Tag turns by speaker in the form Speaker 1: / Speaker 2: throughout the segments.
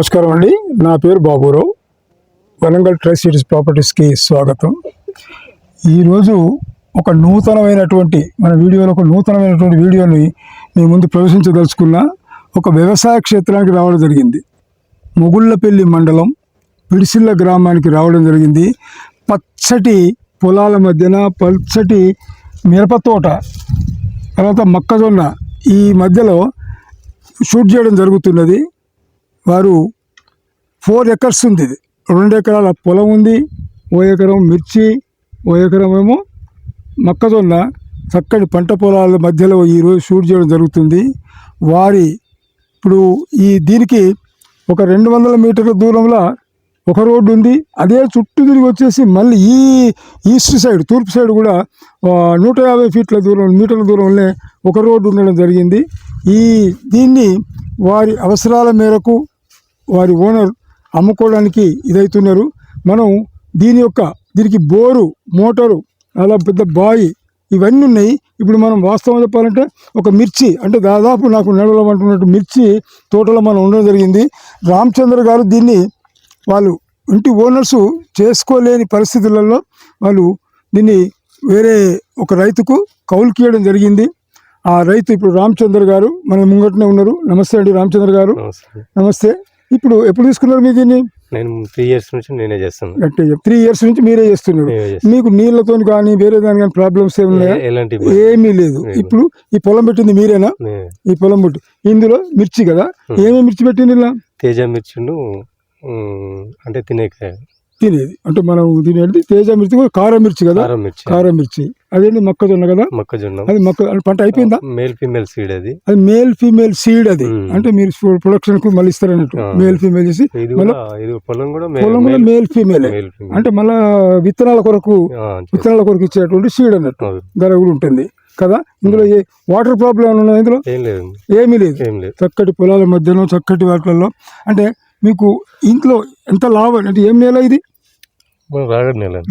Speaker 1: నమస్కారం అండి. నా పేరు బాబురావు. వరంగల్ ట్రై సిటీస్ ప్రాపర్టీస్కి స్వాగతం. ఈరోజు ఒక నూతనమైనటువంటి మన వీడియోలో ఒక నూతనమైనటువంటి వీడియోని మీ ముందు ప్రవేశించదలుచుకున్న ఒక వ్యవసాయ క్షేత్రానికి రావడం జరిగింది. మొగుళ్ళపల్లి మండలం పిడిసిల్ల గ్రామానికి రావడం జరిగింది. పచ్చటి పొలాల మధ్యన పచ్చటి మిరపతోట తర్వాత మొక్కజొన్న ఈ మధ్యలో షూట్ చేయడం జరుగుతున్నది. వారు ఫోర్ ఎకర్స్ ఉంది ఇది. రెండు ఎకరాల పొలం ఉంది ఓ ఎకరం మిర్చి ఓ ఎకరం ఏమో మొక్కజొన్న. చక్కటి పంట పొలాల మధ్యలో ఈరోజు షూట్ చేయడం జరుగుతుంది. వారి ఇప్పుడు ఈ దీనికి ఒక రెండు వందల మీటర్ల దూరంలో ఒక రోడ్డు ఉంది. అదే చుట్టూ తిరిగి వచ్చేసి మళ్ళీ ఈ ఈస్ట్ సైడ్ తూర్పు సైడ్ కూడా నూట యాభై ఫీట్ల దూరం మీటర్ల దూరంలోనే ఒక రోడ్డు ఉండడం జరిగింది. ఈ దీన్ని వారి అవసరాల మేరకు వారి ఓనర్ అమ్ముకోవడానికి ఇదవుతున్నారు మనం దీని యొక్క దీనికి బోరు మోటారు అలా పెద్ద బాయి ఇవన్నీ ఉన్నాయి. ఇప్పుడు మనం వాస్తవం చెప్పాలంటే ఒక మిర్చి అంటే దాదాపు నాకు నడవలమంటున్నట్టు మిర్చి తోటలో మనం ఉండడం జరిగింది. రామచంద్ర గారు దీన్ని వాళ్ళు ఇంటి ఓనర్స్ చేసుకోలేని పరిస్థితులలో వాళ్ళు దీన్ని వేరే ఒక రైతుకు కౌలుకి ఇవ్వడం జరిగింది. ఆ రైతు ఇప్పుడు రామచంద్ర గారు మన ముంగటనే ఉన్నారు. నమస్తే అండి రామచంద్ర గారు.
Speaker 2: నమస్తే.
Speaker 1: ఇప్పుడు ఎప్పుడు తీసుకున్నారు మీరు దీన్ని?
Speaker 2: నేను త్రీ ఇయర్స్ నుంచి నేనే చేస్తాను
Speaker 1: అంటే త్రీ ఇయర్స్ నుంచి మీరే చేస్తున్నారు.
Speaker 2: నేనే చేస్తాను.
Speaker 1: మీకు నీళ్ళతో కానీ వేరే దాని కానీ ప్రాబ్లమ్స్ ఏమి
Speaker 2: ఎలాంటి
Speaker 1: ఏమీ లేదు. ఇప్పుడు ఈ పొలం పెట్టింది మీరేనా. ఈ పొలం పెట్టి. ఇందులో మిర్చి కదా? ఏమేమి మిర్చి పెట్టింది ఇలా?
Speaker 2: తేజ మిర్చిండు అంటే తినేకాయ.
Speaker 1: తినేది. అంటే మనం తినేది తేజ మిర్చి కూడా కారం మిర్చి కదా?
Speaker 2: కారం మిర్చి
Speaker 1: కారం మిర్చి అదేంటి మొక్కజొన్న కదా?
Speaker 2: మొక్కజొన్న.
Speaker 1: అది మొక్క పంట అయిపోయిందా?
Speaker 2: మేల్ ఫీమేల్ సీడ్ అది.
Speaker 1: అది మేల్ ఫీమేల్ సీడ్ అది. అంటే మీరు ప్రొడక్షన్కు మళ్ళీ ఇస్తారన్నట్టు. మేల్ ఫీమేల్ చేసి
Speaker 2: పొలం కూడా
Speaker 1: మేల్ ఫీమేల్.
Speaker 2: Male female.
Speaker 1: అంటే మళ్ళా విత్తనాల కొరకు విత్తనాల కొరకు ఇచ్చేటువంటి సీడ్ అన్నట్టు ధర కూడా ఉంటుంది. కదా? ఇందులో ఏ వాటర్ ప్రాబ్లం ఏమైనా ఇందులో? ఏమీ లేదు. చక్కటి పొలాల మధ్యలో చక్కటి వాటిల్లో. అంటే మీకు ఇంట్లో ఎంత లాభం అంటే ఏం నేల ఇది?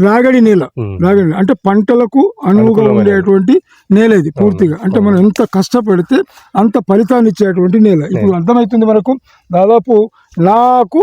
Speaker 2: రాగడి నెల
Speaker 1: రాగడి అంటే పంటలకు అనువుగా ఉండేటువంటి నేల ఇది పూర్తిగా. అంటే మనం ఎంత కష్టపడితే అంత ఫలితాన్ని ఇచ్చేటువంటి నేల. ఇప్పుడు అర్థమవుతుంది మనకు? దాదాపు నాకు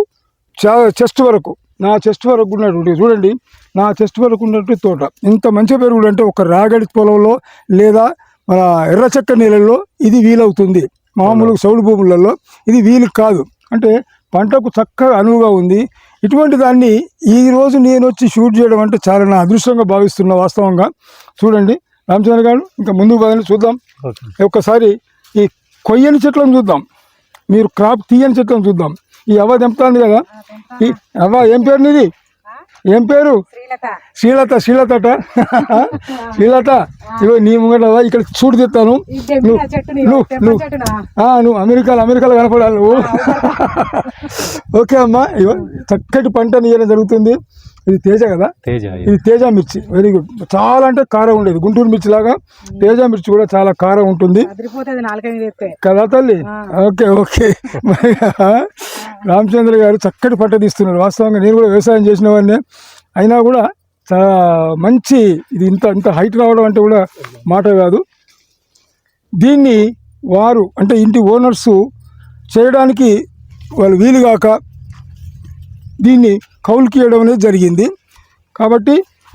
Speaker 1: చెస్ట్ వరకు నా చెస్ట్ వరకు ఉన్నటువంటి చూడండి నా చెస్ట్ వరకు ఉన్నటువంటి తోట. ఇంత మంచి పెరుగుడు అంటే ఒక రాగడి పొలంలో లేదా మన ఎర్ర చెక్క నేలల్లో ఇది వీలవుతుంది. మామూలుగా సౌడు భూములలో ఇది వీలు కాదు. అంటే పంటకు చక్కగా అనువుగా ఉంది. ఇటువంటి దాన్ని ఈ రోజు నేను వచ్చి షూట్ చేయడం అంటే చాలా నా అదృష్టంగా భావిస్తున్నా వాస్తవంగా. చూడండి రామచంద్ర గారు ఇంకా ముందుకు పదండి చూద్దాం. ఒక్కసారి ఈ కొయ్యని చెట్లను చూద్దాం. మీరు క్రాప్ తీయని చెట్లను చూద్దాం. ఈ అవ్వ తెంపుతుంది కదా? ఈ అవ్వ ఏం పేరు నీది? ఏం పేరు?
Speaker 3: శ్రీలత.
Speaker 1: శ్రీలత శ్రీలతట శ్రీలత ఇగో నీ ముంగట ఇక్కడ చూడు తెస్తాను. నువ్వు అమెరికాలో అమెరికాలో కనపడాలి నువ్వు. ఓకే అమ్మా ఇగో చక్కటి పంట నీయడం జరుగుతుంది. ఇది తేజ కదా?
Speaker 2: తేజ ఇది.
Speaker 1: తేజ మిర్చి. వెరీ గుడ్ చాలా అంటే కారం ఉండేది. గుంటూరు మిర్చి లాగా తేజ మిర్చి కూడా చాలా కారం ఉంటుంది. కదా తల్లి? Okay okay. రామచంద్ర గారు చక్కటి పంట తీస్తున్నారు. వాస్తవంగా నేను కూడా వ్యవసాయం చేసిన వాడినే. అయినా కూడా చాలా మంచి ఇది ఇంత ఇంత హైట్ రావడం అంటే కూడా మాట కాదు. దీన్ని వారు అంటే ఇంటి ఓనర్సు చేయడానికి వాళ్ళు వీలుగాక దీన్ని కౌలుకి ఇవ్వడం అనేది జరిగింది. కాబట్టి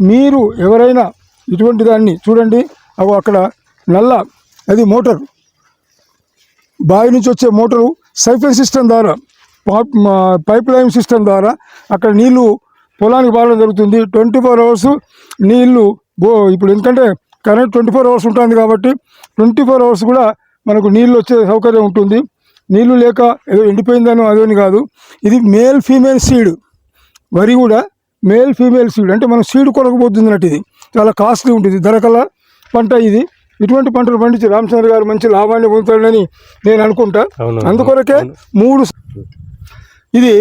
Speaker 1: మీరు ఎవరైనా ఇటువంటి దాన్ని చూడండి. అవి అక్కడ నల్ల అది మోటార్. బావి నుంచి వచ్చే మోటారు సైఫన్ సిస్టమ్ ద్వారా పైప్ లైన్ సిస్టమ్ ద్వారా అక్కడ నీళ్ళు పొలానికి పారడం జరుగుతుంది. ట్వంటీ ఫోర్ అవర్స్ నీళ్ళు బో ఇప్పుడు ఎందుకంటే కరెంట్ ట్వంటీ ఫోర్ అవర్స్ ఉంటుంది కాబట్టి ట్వంటీ ఫోర్ అవర్స్ కూడా మనకు నీళ్ళు వచ్చే సౌకర్యం ఉంటుంది. నీళ్ళు లేక ఏదో ఎండిపోయిందనో అదేని కాదు. ఇది మేల్ ఫీమేల్ సీడ్. వరి కూడా మేల్ ఫీమేల్ సీడ్ అంటే మనం సీడ్ కొరకు పోతుంది అన్నట్టు ఇది. చాలా కాస్ట్లీ ఉంటుంది. ధరకల పంట ఇది. ఇటువంటి పంటలు పండించి రామచంద్ర గారు మంచి లాభాన్ని పొందుతాడని నేను అనుకుంటా. అందుకొరకే మూడు ఇది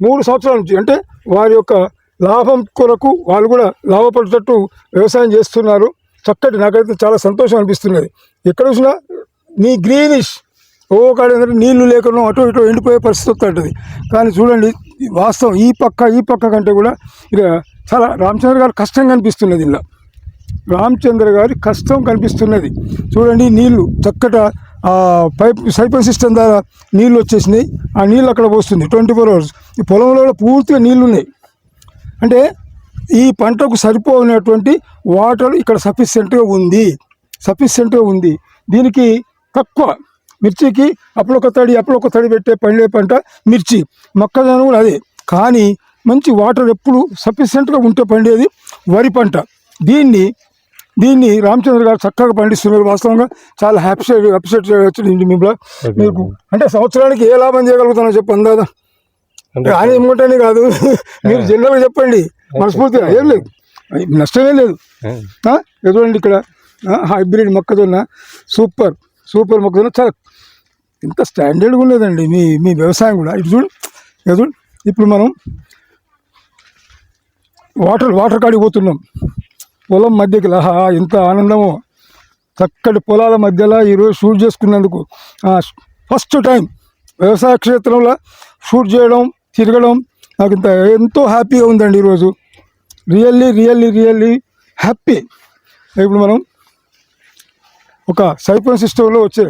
Speaker 1: మూడు సంవత్సరాల నుంచి అంటే వారి యొక్క లాభం కొరకు వాళ్ళు కూడా లాభపడేటట్టు వ్యవసాయం చేస్తున్నారు. చక్కటి నాకైతే చాలా సంతోషం అనిపిస్తున్నది. ఎక్కడ చూసినా నీ గ్రీనిష్ ఓ కాడ నీళ్ళు లేకుండా అటు ఇటు ఎండిపోయే పరిస్థితి వస్తుంటుంది కానీ చూడండి వాస్తవం. ఈ పక్క ఈ పక్క కంటే కూడా ఇక చాలా రామచంద్ర గారు కష్టంగా కనిపిస్తున్నది ఇలా రామచంద్ర గారి కష్టం కనిపిస్తున్నది. చూడండి నీళ్ళు చక్కట పైప్ సైపర్ సిస్టమ్ ద్వారా నీళ్ళు వచ్చేసినాయి. ఆ నీళ్ళు అక్కడ పోస్తుంది ట్వంటీ ఫోర్ అవర్స్. ఈ పొలంలో కూడా పూర్తిగా నీళ్ళు ఉన్నాయి అంటే ఈ పంటకు సరిపోయినటువంటి వాటర్ ఇక్కడ సఫిషియెంట్గా ఉంది. సఫిషియెంట్గా ఉంది. దీనికి తక్కువ మిర్చికి అప్పుడొక తడి అప్పుడొక తడి పెట్టే పండే పంట మిర్చి. మొక్కజొన్న కూడా అదే. కానీ మంచి వాటర్ ఎప్పుడు సఫిషియెంట్గా ఉంటే పండేది వరి పంట. దీన్ని దీన్ని రామచంద్ర గారు చక్కగా పండిస్తున్నారు వాస్తవంగా. చాలా హ్యాపీ అప్సెట్ వచ్చింది మిమ్మల్ని మీకు అంటే సంవత్సరానికి ఏ లాభం చేయగలుగుతానో చెప్పు అందాదా?
Speaker 2: అంటే
Speaker 1: ఆయన ఏమంటేనే కాదు. మీరు జనరల్గా చెప్పండి. మనస్ఫూర్తిగా. ఏం లేదు. నష్టమే లేదు? ఎదురండి ఇక్కడ. హైబ్రిడ్ మొక్కజొన్న. సూపర్. సూపర్ మొక్కజొన్న చాలా ఇంత స్టాండర్డ్గా లేదండి. మీ మీ వ్యవసాయం కూడా. ఇటు చూడు ఇక చూడు. ఇప్పుడు మనం వాటర్ వాటర్ కాడికి పోతున్నాం. పొలం మధ్యకి లహా ఎంత ఆనందమో. చక్కటి పొలాల మధ్యలో ఈరోజు షూట్ చేసుకున్నందుకు ఫస్ట్ టైం వ్యవసాయ క్షేత్రంలో షూట్ చేయడం తిరగడం నాకు ఇంత ఎంతో హ్యాపీగా ఉందండి ఈరోజు రియల్లీ రియల్లీ రియల్లీ హ్యాపీ ఇప్పుడు మనం ఒక సైపన్ సిస్టంలో వచ్చే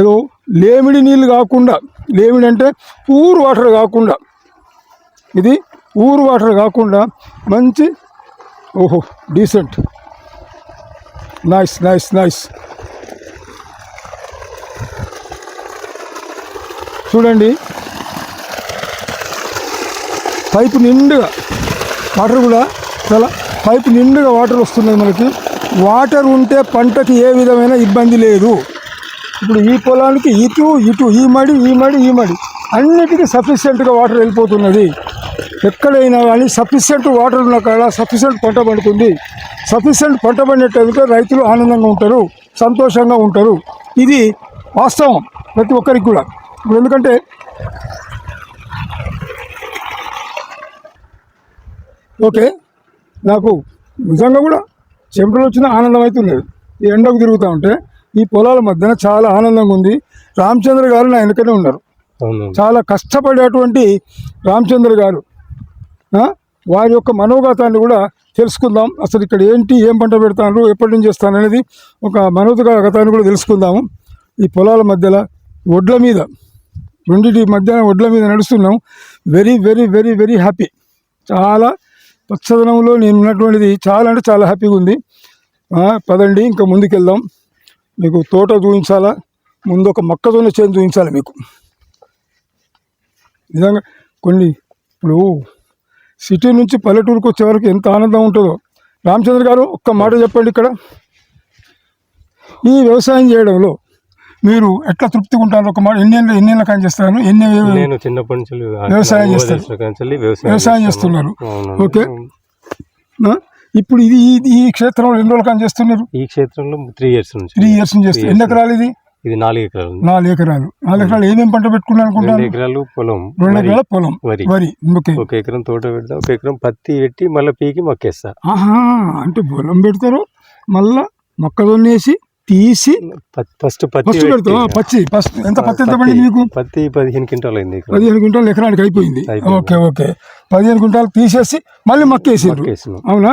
Speaker 1: ఏదో లేమిడి నీళ్ళు కాకుండా లేమిడి అంటే ఊరు వాటర్ కాకుండా ఇది ఊరు వాటర్ కాకుండా మంచి ఓహో డీసెంట్. Nice nice nice. చూడండి. పైపు నిండుగా వాటర్ కూడా చాలా పైపు నిండుగా వాటర్ వస్తున్నాయి మనకి. వాటర్ ఉంటే పంటకి ఏ విధమైన ఇబ్బంది లేదు. ఇప్పుడు ఈ పొలానికి ఇటు ఇటు ఈ మడి ఈ మడి ఈ మడి అన్నిటికీ సఫిషియెంట్గా వాటర్ వెళ్ళిపోతున్నది. ఎక్కడైనా కానీ సఫిషియెంట్ వాటర్ ఉన్న కాడ సఫిషియెంట్ పంట పండుతుంది. సఫిషియెంట్ పంట పండేటందుకే రైతులు ఆనందంగా ఉంటారు సంతోషంగా ఉంటారు. ఇది వాస్తవం ప్రతి ఒక్కరికి కూడా. ఇప్పుడు ఎందుకంటే ఓకే నాకు నిజంగా కూడా చెమటలు వచ్చిన ఆనందం అవుతున్నది ఈ ఎండకు తిరుగుతూ ఉంటే ఈ పొలాల మధ్యన చాలా ఆనందంగా ఉంది. రామచంద్ర గారు నా వెనుకనే ఉన్నారు. చాలా కష్టపడేటువంటి రామచంద్ర గారు. వారి యొక్క మనోగతాన్ని కూడా తెలుసుకుందాం. అసలు ఇక్కడ ఏంటి ఏం పంట పెడతాను ఎప్పటి నుంచి చేస్తాను అనేది ఒక మనోగత గతాన్ని కూడా తెలుసుకుందాము. ఈ పొలాల మధ్యలో ఒడ్ల మీద రెండింటి మధ్య ఒడ్ల మీద నడుస్తున్నాం. Very very very very happy చాలా పచ్చదనంలో నేను ఉన్నటువంటిది చాలా అంటే చాలా హ్యాపీగా ఉంది. పదండి ఇంకా ముందుకెళ్దాం. మీకు తోట చూపించాలా? ముందు ఒక మొక్కజొన్న చేను చూపించాలి మీకు. నిజంగా కొన్ని ఇప్పుడు సిటీ నుంచి పల్లెటూరుకు వచ్చే వరకు ఎంత ఆనందం ఉంటుందో. రామచంద్ర గారు ఒక్క మాట చెప్పండి ఇక్కడ. ఈ వ్యవసాయం చేయడంలో మీరు ఎట్లా తృప్తిగా ఉంటారు ఒక మాట ఎన్ని ఎన్ని ఏళ్ళ కానీ చేస్తాను ఎన్ని
Speaker 2: నేను చిన్నప్పటి నుంచి
Speaker 1: వ్యవసాయం చేస్తారు.
Speaker 2: వ్యవసాయం.
Speaker 1: చేస్తున్నారు. ఓకే. ఇప్పుడు ఇది ఈ- ఈ క్షేత్రంలో ఎన్ని రోజులు కానీ చేస్తున్నారు?
Speaker 2: ఈ క్షేత్రంలో త్రీ ఇయర్స్ నుంచి.
Speaker 1: త్రీ ఇయర్స్ నుంచి చేస్తారు ఎన్ని. ఎకరాలు ఇది?
Speaker 2: ఇది నాలుగు ఎకరాలు.
Speaker 1: నాలుగు ఎకరాలు. నాలుగు ఎకరాలు ఏమేమి పంట పెట్టుకున్నాను
Speaker 2: రెండు
Speaker 1: అనుకుంటాను
Speaker 2: ఎకరాలు పొలం
Speaker 1: రెండు. ఎకరాల పొలం.
Speaker 2: వరి.
Speaker 1: వరి. ఓకే.
Speaker 2: ఒక ఎకరం తోట పెడతా ఒక ఎకరం పత్తి పెట్టి మళ్ళీ పీకి మొక్కేస్తా.
Speaker 1: ఆహా! అంటే పొలం పెడతారు మళ్ళా మొక్కజొన్న వేసి తీసి
Speaker 2: ఫస్ట్ పత్తి
Speaker 1: ఫస్ట్ పెడతాం పచ్చి ఫస్ట్ ఎంత పత్తి ఎంత పడింది మీకు
Speaker 2: పత్తి పదిహేను క్వింటాల్ అయింది
Speaker 1: పదిహేను క్వింటాలు ఎకరానికి అయిపోయింది. Okay okay. పదిహేను క్వింటాలు తీసేసి మళ్ళీ మక్కేసారు
Speaker 2: మక్కేసినాం.
Speaker 1: అవునా?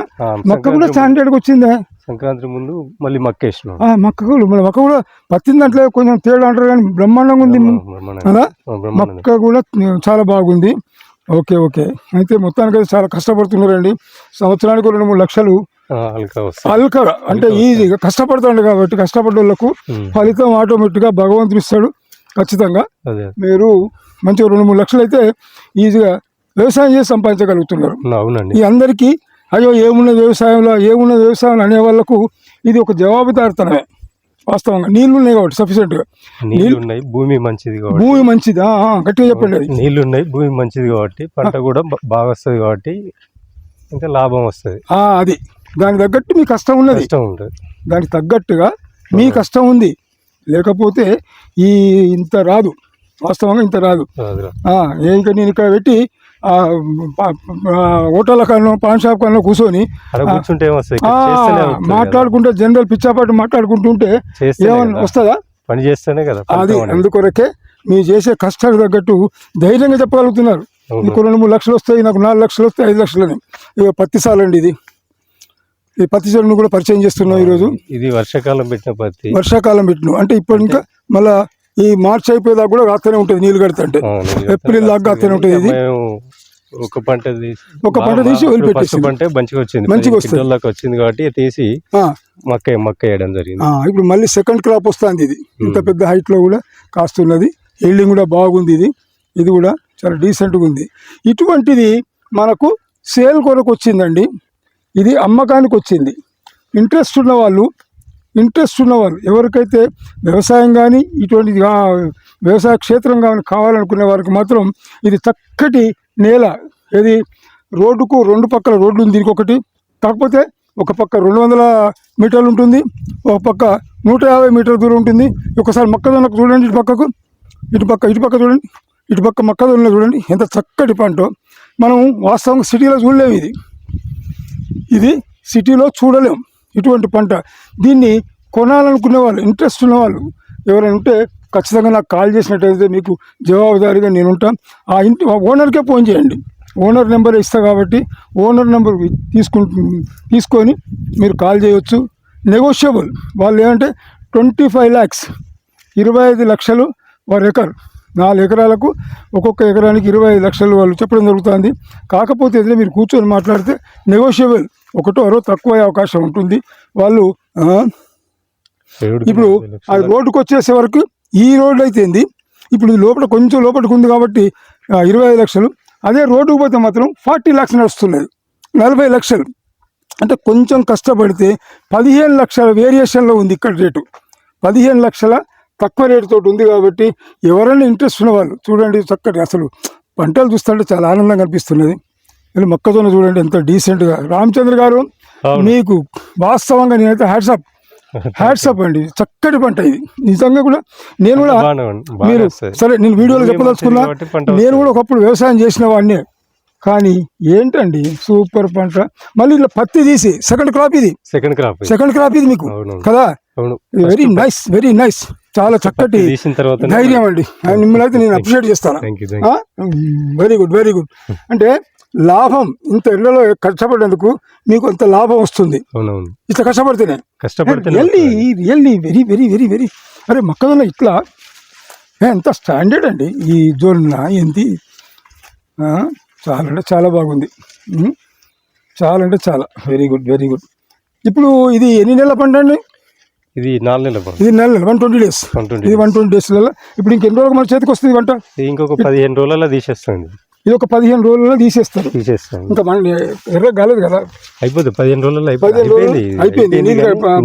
Speaker 1: మొక్క కూడా స్టాండర్డ్కి వచ్చిందా?
Speaker 2: సంక్రాంతి ముందు మళ్ళీ మక్కేసినాం.
Speaker 1: ఆ, మొక్క కూడా మొక్క కూడా పత్తి దాంట్లో కొంచెం తేడా అంటారు కానీ బ్రహ్మాండంగా ఉంది. మొక్క కూడా చాలా బాగుంది. Okay okay. అయితే మొత్తానికి చాలా కష్టపడుతున్నారండి. సంవత్సరానికి రెండు మూడు లక్షలు
Speaker 2: ఆ, అల్కా వస్తుంది.
Speaker 1: అల్కగా అంటే ఈజీగా కష్టపడుతుంది కాబట్టి కష్టపడ్డ వాళ్ళకు
Speaker 2: ఉమ్,
Speaker 1: ఫలితం ఆటోమేటిక్గా భగవంతుడు ఇస్తాడు ఖచ్చితంగా.
Speaker 2: అదే
Speaker 1: మీరు మంచిగా రెండు మూడు లక్షలు అయితే ఈజీగా వ్యవసాయం చేసి సంపాదించగలుగుతున్నారు.
Speaker 2: అవునండి.
Speaker 1: ఈ అందరికీ అయ్యో ఏమున్నది వ్యవసాయంలో ఏమున్నది వ్యవసాయం అనే వాళ్ళకు ఇది ఒక జవాబుదారితనమే వాస్తవంగా. నీళ్ళు ఉన్నాయి కాబట్టి సఫిషియెంట్గా
Speaker 2: నీళ్ళు ఉన్నాయి భూమి మంచిది కాబట్టి.
Speaker 1: భూమి మంచిదా గట్టిగా చెప్పండి
Speaker 2: నీళ్ళు ఉన్నాయి భూమి మంచిది కాబట్టి పంట కూడా బాగా వస్తుంది కాబట్టి ఇంకా లాభం వస్తుంది.
Speaker 1: ఆ, అది. దానికి తగ్గట్టు మీ కష్టం ఉన్నది.
Speaker 2: కష్టం ఉంటుంది
Speaker 1: దానికి తగ్గట్టుగా మీ కష్టం ఉంది. లేకపోతే ఈ ఇంత రాదు. వాస్తవంగా ఇంత రాదు. ఇంకా నేను ఇక్కడ పెట్టి హోటల్ కన్నా పాన్ షాప్ కన్నా కూర్చొని. మాట్లాడుకుంటే జనరల్ పిచ్చాపాటు మాట్లాడుకుంటుంటే ఏమన్నా. వస్తుందా?
Speaker 2: పని చేస్తేనే కదా
Speaker 1: అది. అందుకొరకే మీరు చేసే కష్టానికి తగ్గట్టు ధైర్యంగా చెప్పగలుగుతున్నారు. రెండు మూడు లక్షలు వస్తాయి నాకు నాలుగు లక్షలు వస్తాయి ఐదు లక్షలు అని ఇక పత్తి సాలండి ఇది. ఈ పత్తి చెరువును కూడా పరిచయం చేస్తున్నాం ఈరోజు.
Speaker 2: ఇది వర్షాకాలం పెట్టిన పత్తి.
Speaker 1: వర్షాకాలం పెట్టినాం. అంటే ఇప్పుడు ఇంకా మళ్ళా ఈ మార్చి అయిపోయేదాకా కూడా కాస్తూనే ఉంటుంది నీళ్ళు కడుతుంటే ఏప్రిల్ దాకా కాస్తూనే ఉంటుంది ఇది.
Speaker 2: ఒక పంట తీసి
Speaker 1: ఒక పంట తీసి వదిలిపెట్టేసి.
Speaker 2: పంట మంచిగా వచ్చింది.
Speaker 1: మంచిగా వస్తుంది.
Speaker 2: వచ్చింది కాబట్టి తీసి మక్క మక్క వేయడం జరిగింది.
Speaker 1: ఇప్పుడు మళ్ళీ సెకండ్ క్రాప్ వస్తుంది ఇది. ఇంత పెద్ద హైట్లో కూడా కాస్తున్నది. హీల్డింగ్ కూడా బాగుంది ఇది. ఇది కూడా చాలా డీసెంట్గా ఉంది. ఇటువంటిది మనకు సేల్ కొరకు వచ్చిందండి. ఇది అమ్మకానికి వచ్చింది ఇంట్రెస్ట్ ఉన్నవాళ్ళు ఇంట్రెస్ట్ ఉన్నవాళ్ళు ఎవరికైతే వ్యవసాయం కానీ ఇటువంటి వ్యవసాయ క్షేత్రం కానీ కావాలనుకునే వారికి మాత్రం ఇది చక్కటి నేల. ఇది రోడ్డుకు రెండు పక్కల రోడ్డు ఉంది దీనికి ఒకటి కాకపోతే ఒక పక్క రెండు వందల మీటర్లు ఉంటుంది ఒక పక్క నూట యాభై మీటర్ల దూరం ఉంటుంది. ఒకసారి మొక్కజొన్నకు చూడండి ఇటు పక్కకు. ఇటు పక్క ఇటు పక్క చూడండి. ఇటు పక్క మొక్కజొన్న చూడండి. ఎంత చక్కటి పంట. మనం వాస్తవంగా సిటీలో చూడలేము ఇది. ఇది సిటీలో చూడలేం ఇటువంటి పంట. దీన్ని కొనాలనుకునే వాళ్ళు ఇంట్రెస్ట్ ఉన్న వాళ్ళు ఎవరైనా ఉంటే ఖచ్చితంగా నాకు కాల్ చేసినట్టయితే మీకు జవాబుదారీగా నేను ఉంటాను ఆ ఇంటి ఓనర్కే ఫోన్ చేయండి. ఓనర్ నెంబర్ ఇస్తా కాబట్టి ఓనర్ నెంబర్ తీసుకు తీసుకొని మీరు కాల్ చేయొచ్చు. నెగోషియబుల్ వాళ్ళు ఏమంటే ట్వంటీ ఫైవ్ ల్యాక్స్ ఇరవై ఐదు లక్షలు పర్ ఎకర్. నాలుగు ఎకరాలకు ఒక్కొక్క ఎకరానికి ఇరవై ఐదు లక్షలు వాళ్ళు చెప్పడం జరుగుతుంది. కాకపోతే ఏదైనా మీరు కూర్చొని మాట్లాడితే నెగోషియబుల్ ఒకటో అరవై తక్కువ అయ్యే అవకాశం ఉంటుంది. వాళ్ళు ఇప్పుడు. ఆ రోడ్డుకు వచ్చేసే వరకు ఈ రోడ్డు అయితే ఏంది? ఇప్పుడు లోపల కొంచెం లోపలికి ఉంది కాబట్టి ఇరవై ఐదు లక్షలు. అదే రోడ్డుకు పోతే మాత్రం ఫార్టీ ల్యాక్స్ నడుస్తున్నది నలభై లక్షలు. అంటే కొంచెం కష్టపడితే పదిహేను లక్షల వేరియేషన్లో ఉంది ఇక్కడ రేటు. పదిహేను లక్షల తక్కువ రేటుతో ఉంది కాబట్టి ఎవరైనా ఇంట్రెస్ట్ ఉన్న వాళ్ళు చూడండి చక్కటి అసలు పంటలు చూస్తుంటే చాలా ఆనందంగా అనిపిస్తున్నది. మొక్కజొన్న చూడండి ఎంత డీసెంట్గా రామచంద్ర గారు. మీకు వాస్తవంగా నేనైతే హ్యాట్సప్ హ్యాట్సప్ అండి. చక్కటి పంట ఇది. నిజంగా కూడా నేను కూడా మీరు. సరే నేను వీడియోలో చెప్పదలుచుకున్నా నేను. కూడా ఒకప్పుడు వ్యవసాయం చేసిన వాడినే. కానీ ఏంటండి? సూపర్ పంట. మళ్ళీ ఇట్లా పత్తి తీసి సెకండ్ క్రాప్ ఇది.
Speaker 2: సెకండ్ క్రాప్ ఇది.
Speaker 1: సెకండ్ క్రాప్ ఇది మీకు. కదా? వెరీ నైస్ వెరీ నైస్ చాలా చక్కటి ధైర్యం అండి. మిమ్మల్ని అయితే నేను అప్రిషియేట్ చేస్తాను. వెరీ గుడ్ వెరీ గుడ్ అంటే లాభం ఇంత ఎండలో కష్టపడేందుకు మీకు అంత లాభం వస్తుంది. ఇట్లా కష్టపడితేనే.
Speaker 2: కష్టపడితే
Speaker 1: really very very very very. అరే మొక్కజొన్న ఇట్లా? ఎంత స్టాండర్డ్ అండి. ఈ జోన్న ఏంటి చాలా అంటే చాలా బాగుంది. చాలా అంటే చాలా. వెరీ గుడ్ వెరీ గుడ్ ఇప్పుడు ఇది ఎన్ని నెలల పంట అండి?
Speaker 2: ఇది నాలుగు నెలల పంట.
Speaker 1: ఇది నెల వన్ ట్వంటీ డేస్
Speaker 2: 120
Speaker 1: ఇది వన్ ట్వంటీ డేస్లలో ఇప్పుడు ఇంకెన్ని రోజులకు మన చేతికి వస్తుంది పంట?
Speaker 2: ఇంకొక పదిహేను రోజులలో తీసేస్తుంది.
Speaker 1: ఇది ఒక పదిహేను రోజులలో తీసేస్తారు.
Speaker 2: తీసేస్తాం
Speaker 1: ఇంకా మన ఎర్ర కాలేదు కదా.
Speaker 2: అయిపోతుంది పదిహేను రోజుల్లో అయిపోయింది
Speaker 1: పదిహేను రోజులు
Speaker 2: అయిపోయింది.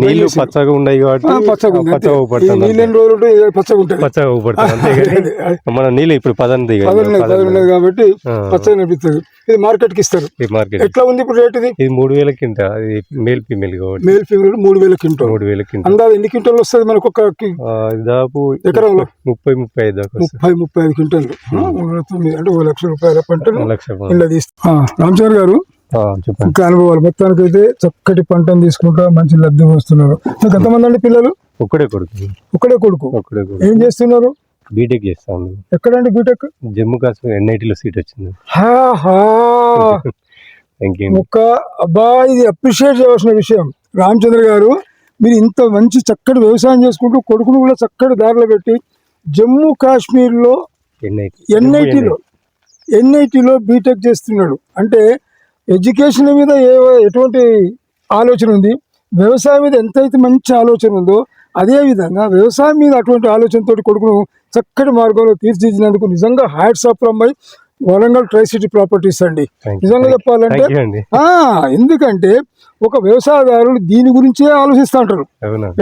Speaker 1: నీళ్ళు.
Speaker 2: పచ్చగా ఉన్నాయి కాబట్టి
Speaker 1: పచ్చగా.
Speaker 2: పచ్చగా
Speaker 1: ఈ
Speaker 2: ఊపడుతుంది
Speaker 1: నీళ్ళు ఎన్ని రోజులు పచ్చగా ఉంటుంది.
Speaker 2: పచ్చగా కానీ మన నీళ్ళు ఇప్పుడు
Speaker 1: పదవి ఉన్నది కాబట్టి. పచ్చగా అనిపిస్తుంది. ఇది మార్కెట్కి ఇస్తారు.
Speaker 2: ఈ మార్కెట్
Speaker 1: ఎట్లా ఉంది ఇప్పుడు రేట్ ఇది?
Speaker 2: ఇది మూడు వేల కింట. ఇది మేల్ ఫీమేల్ కాబట్టి.
Speaker 1: మేల్ ఫీమేల్ మూడు వేల క్వింటల్.
Speaker 2: మూడు వేల కింట
Speaker 1: అందాజ ఎన్ని క్వింటల్ వస్తుంది మనకు ఒక కి-
Speaker 2: దాదాపు
Speaker 1: ఎకరంలో?
Speaker 2: ముప్పై ముప్పై ఐదు దాకా
Speaker 1: ముప్పై ముప్పై ఐదు క్వింటల్. అంటే ఒక లక్ష రూపాయల పంటను
Speaker 2: లక్ష
Speaker 1: ఇలా తీస్తా రామచంద్ర గారు ఇంకా అనుభవాలు. మొత్తానికి అయితే చక్కటి పంటను తీసుకుంటా మంచి లబ్ధి వస్తున్నారు ఎంతమంది అండి పిల్లలు?
Speaker 2: ఒక్కడే కొడుకు. ఒక్కడే కొడుకు.
Speaker 1: ఏం చేస్తున్నారు?
Speaker 2: బీటెక్ చేస్తాను.
Speaker 1: ఎక్కడండి బీటెక్
Speaker 2: జమ్మూ కాశ్మీర్ ఎన్ఐటీలో సీట్ వచ్చింది.
Speaker 1: ఒక అబ్బా ఇది అప్రిషియేట్ చేయవలసిన విషయం. రామచంద్ర గారు మీరు ఇంత మంచి చక్కటి వ్యవసాయం చేసుకుంటూ కొడుకును కూడా చక్కటి దారిలో పెట్టి జమ్మూ కాశ్మీర్లో
Speaker 2: ఎన్ఐటీ.
Speaker 1: ఎన్ఐటిలో ఎన్ఐటిలో బీటెక్ చేస్తున్నాడు. అంటే ఎడ్యుకేషన్ మీద ఏ ఎటువంటి ఆలోచన ఉంది? వ్యవసాయం మీద ఎంతైతే మంచి ఆలోచన ఉందో అదే విధంగా వ్యవసాయం మీద అటువంటి ఆలోచనతోటి కొడుకును చక్కటి మార్గంలో తీర్చిదిద్దినందుకు నిజంగా hats off from by Warangal tri city properties అండి. నిజంగా చెప్పాలంటే ఎందుకంటే ఒక వ్యవసాయదారులు దీని గురించే ఆలోచిస్తూ ఉంటారు.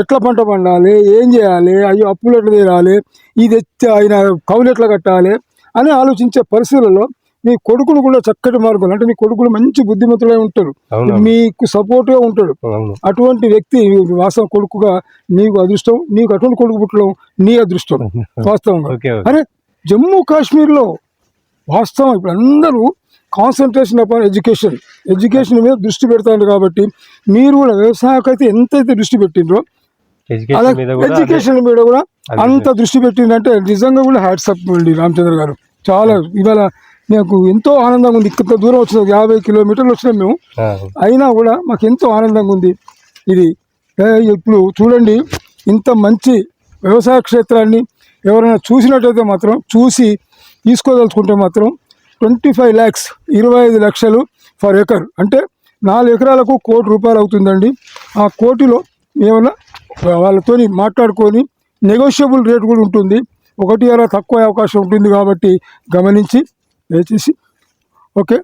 Speaker 1: ఎట్లా పంట పండాలి ఏం చేయాలి అయ్యో అప్పులు ఎట్లా తీరాలి ఇది ఎత్తి ఆయన కవులు ఎట్లా కట్టాలి అని ఆలోచించే పరిస్థితులలో మీ కొడుకును కూడా చక్కటి మార్గం అంటే మీ కొడుకులు మంచి బుద్ధిమంతులై ఉంటారు. మీకు సపోర్ట్గా ఉంటాడు.
Speaker 2: అవును.
Speaker 1: అటువంటి వ్యక్తి వాస్తవం కొడుకుగా నీకు అదృష్టం నీకు అటువంటి కొడుకు పుట్టడం నీ అదృష్టం వాస్తవంగా. అరే జమ్మూ కాశ్మీర్లో వాస్తవం ఇప్పుడు అందరూ కాన్సన్ట్రేషన్ అపాన్ ఎడ్యుకేషన్ ఎడ్యుకేషన్ మీద దృష్టి పెడతారు కాబట్టి మీరు కూడా వ్యవసాయకైతే ఎంతైతే దృష్టి పెట్టిండ్రో
Speaker 2: ఎడ్యుకేషన్ మీద కూడా అదే-
Speaker 1: ఎడ్యుకేషన్ మీద కూడా
Speaker 2: అదే
Speaker 1: అంత దృష్టి పెట్టిందంటే నిజంగా కూడా హ్యాట్సప్ అండి రామచంద్ర గారు. చాలా ఇవాళ నాకు ఎంతో ఆనందంగా ఉంది. ఇంత దూరం వచ్చిన. యాభై కిలోమీటర్లు వచ్చినాం మేము. అయినా కూడా మాకు ఎంతో ఆనందంగా ఉంది. ఇది ఇప్పుడు చూడండి ఇంత మంచి వ్యవసాయ క్షేత్రాన్ని ఎవరైనా చూసినట్టయితే మాత్రం చూసి తీసుకోదలుచుకుంటే మాత్రం ట్వంటీ ఫైవ్ ల్యాక్స్ ఇరవై ఐదు లక్షలు ఫర్ ఎకర్. అంటే నాలుగు ఎకరాలకు కోటి రూపాయలు అవుతుందండి. ఆ కోటిలో ఏమైనా వాళ్ళతోని మాట్లాడుకొని నెగోషియబుల్ రేట్ కూడా ఉంటుంది. ఒకటి అలా తక్కువ అవకాశం ఉంటుంది కాబట్టి గమనించి దయచేసి. ఓకే.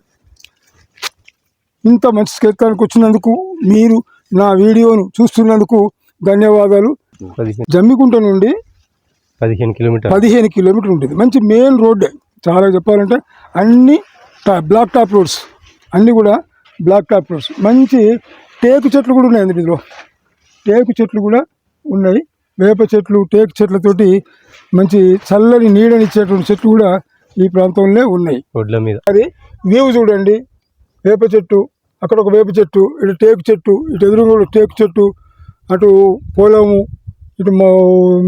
Speaker 1: ఇంత మంచి క్షేత్రానికి వచ్చినందుకు మీరు నా వీడియోను చూస్తున్నందుకు ధన్యవాదాలు. జమ్మికుంట నుండి
Speaker 2: పదిహేను కిలోమీటర్
Speaker 1: పదిహేను కిలోమీటర్ ఉంటుంది. మంచి మెయిన్ రోడ్డే చాలా చెప్పాలంటే అన్ని బ్లాక్ టాప్ రోడ్స్ అన్నీ కూడా బ్లాక్ టాప్ రోడ్స్. మంచి టేకు చెట్లు కూడా ఉన్నాయి ఇందులో. టేకు చెట్లు కూడా ఉన్నాయి. వేప చెట్లు టేకు చెట్లతోటి మంచి చల్లని నీడనిచ్చేటువంటి చెట్లు కూడా ఈ ప్రాంతంలో ఉన్నాయి.
Speaker 2: రోడ్ల మీద.
Speaker 1: అది వ్యూ చూడండి. వేప చెట్టు అక్కడ ఒక వేప చెట్టు ఇటు టేకు చెట్టు ఇటు ఎదురుగా కూడా టేకు చెట్టు అటు పొలము ఇటు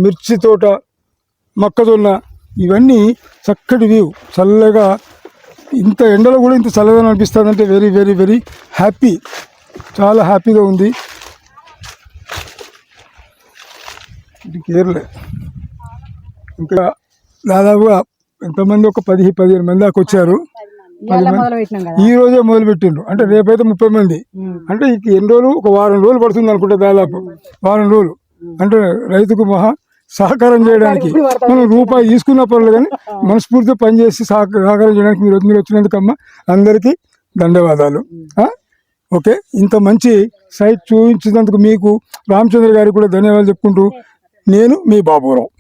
Speaker 1: మిర్చి తోట మొక్కజొన్న ఇవన్నీ చక్కటి వ్యూ. చల్లగా ఇంత ఎండలో కూడా ఇంత చల్లగా అనిపిస్తుందంటే వెరీ వెరీ వెరీ హ్యాపీ చాలా హ్యాపీగా ఉంది. ఇది కేరళ. ఇంకా దాదాపుగా ఎంతమంది? ఒక పది పదిహేను మంది. దాకా వచ్చారు ఈ రోజే మొదలు పెట్టిండ్రు అంటే రేపైతే ముప్పై మంది. అంటే ఇక ఎన్ని రోజులు? ఒక వారం రోజులు పడుతుంది అనుకుంటా దాదాపు. వారం రోజులు. అంటే రైతుకు మహా సహకారం చేయడానికి. మనం రూపాయి తీసుకున్న పర్లేదు కానీ మనస్ఫూర్తిగా పనిచేసి సహక- సహకారం చేయడానికి మీరు మీరు వచ్చినందుకమ్మా అందరికీ ధన్యవాదాలు? ఓకే? ఇంత మంచి సైట్ చూపించినందుకు మీకు రామచంద్ర గారికి కూడా ధన్యవాదాలు చెప్పుకుంటూ నేను మీ బాబురావు.